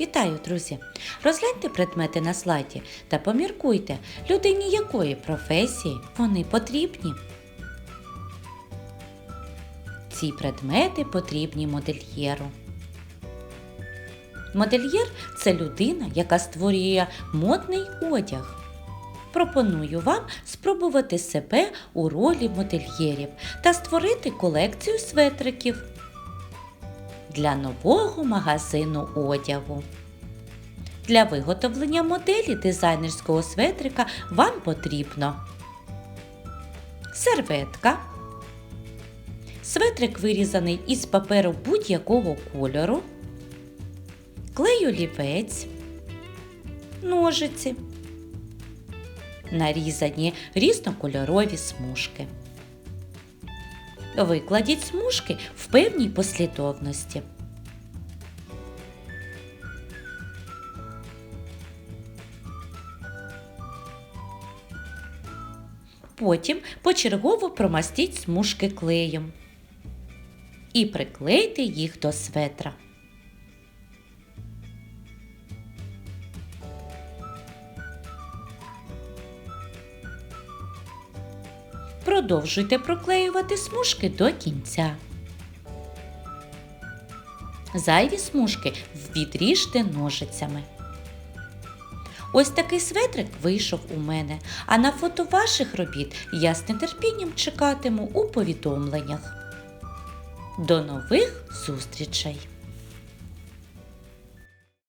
Вітаю, друзі! Розгляньте предмети на слайді та поміркуйте, людині якої професії вони потрібні. Ці предмети потрібні модельєру. Модельєр це людина, яка створює модний одяг. Пропоную вам спробувати себе у ролі модельєрів та створити колекцію светриків для нового магазину одягу. Для виготовлення моделі дизайнерського светрика вам потрібно серветка. Светрик вирізаний із паперу будь-якого кольору, клей олівець, ножиці, нарізані різнокольорові смужки. Викладіть смужки в певній послідовності. Потім почергово промастіть смужки клеєм і приклейте їх до светра. Продовжуйте проклеювати смужки до кінця. Зайві смужки відріжте ножицями. Ось такий светрик вийшов у мене, а на фото ваших робіт я з нетерпінням чекатиму у повідомленнях. До нових зустрічей!